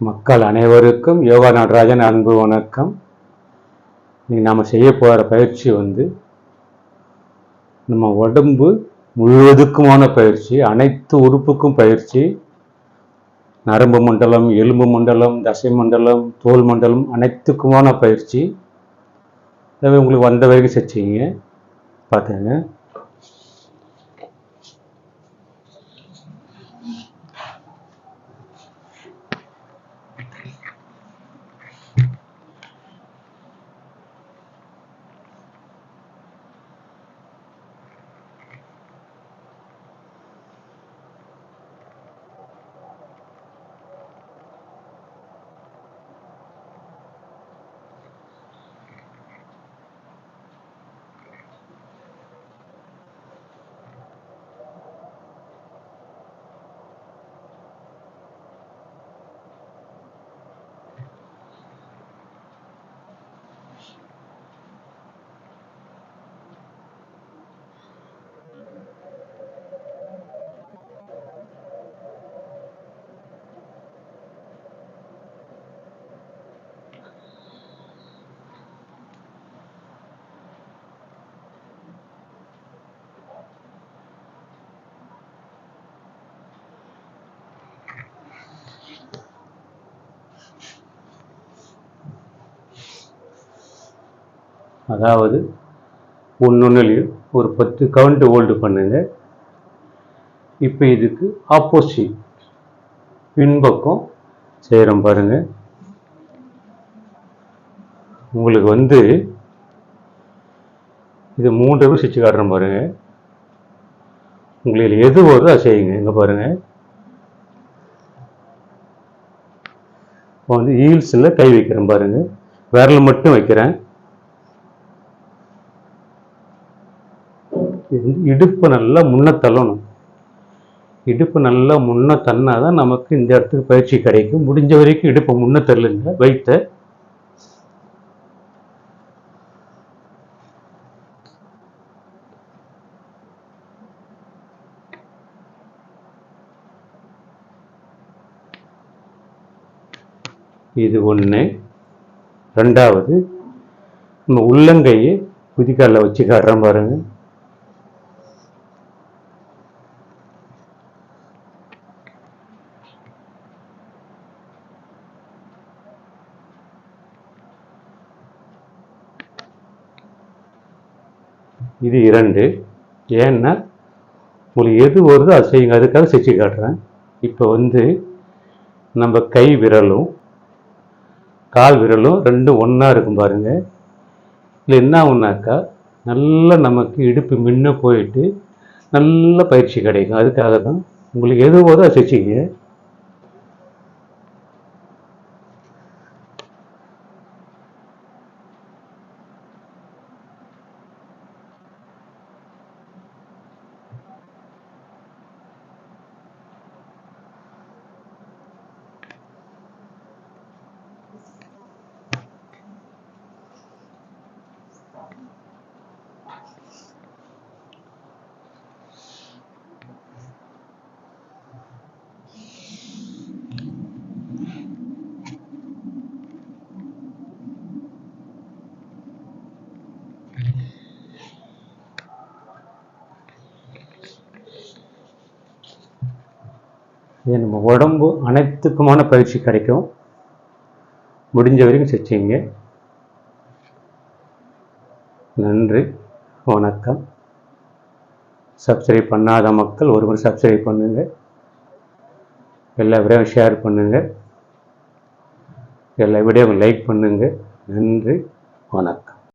மக்கள் அனைவருக்கும் யோகா நடராஜன் அன்பு வணக்கம். இன்னைக்கு நாம் செய்ய போகிற பயிற்சி வந்து நம்ம உடம்பு முழுவதுக்குமான பயிற்சி அனைத்து உறுப்புக்கும் பயிற்சி நரம்பு மண்டலம் எலும்பு மண்டலம் தசை மண்டலம் தோல் மண்டலம் அனைத்துக்குமான பயிற்சி. உங்களுக்கு வந்த வரைக்கும் செஞ்சீங்க பார்த்துங்க அதாவது ஒன்னொன்னுலையும் ஒரு பத்து கவுண்ட் ஹோல்டு பண்ணுங்க. இப்போ இதுக்கு ஆப்போசிட் பின்பக்கம் செய்கிறோம் பாருங்க. உங்களுக்கு வந்து இது மூன்று பேர் சுவிட்ச் காட்டுறோம் பாருங்கள் உங்களுக்கு எது வருதோ அதை செய்யுங்க. இங்கே பாருங்கள் இப்போ வந்து ஈல்ஸில் கை வைக்கிறேன் பாருங்கள் விரல் மட்டும் வைக்கிறேன் இது வந்து இடுப்பு நல்லா முன்ன தள்ளணும். இடுப்பு நல்லா முன்ன தன்னா தான் நமக்கு இந்த இடத்துக்கு பயிற்சி கிடைக்கும். முடிஞ்ச வரைக்கும் இடுப்பு முன்ன தள்ளுங்க வைத்த. இது ஒன்று ரெண்டாவது நம்ம உள்ளங்கையை குதிக்காலில் வச்சு காட்டுறேன் பாருங்க. இது இரண்டு. ஏன்னா உங்களுக்கு எது வருதோ அது செய்யுங்க. அதுக்காக செஞ்சு காட்டுறேன். இப்போ வந்து நம்ம கை விரலும் கால் விரலும் ரெண்டும் ஒன்றா இருக்கும் பாருங்கள் இல்லை என்ன ஆகுனாக்கா நல்லா நமக்கு இடுப்பு முன்ன போயிட்டு நல்ல பயிற்சி கிடைக்கும். அதுக்காக தான் உங்களுக்கு எது வருதோ அதை செஞ்சுங்க இது நம்ம உடம்பு அனைத்துக்குமான பயிற்சி கிடைக்கும். முடிஞ்ச வரைக்கும் செஞ்சீங்க நன்றி வணக்கம். சப்ஸ்கிரைப் பண்ணாத மக்கள் ஒரு முறை சப்ஸ்கிரைப் பண்ணுங்க. எல்லா விடையும் ஷேர் பண்ணுங்க. எல்லா விடையும் லைக் பண்ணுங்க. நன்றி வணக்கம்.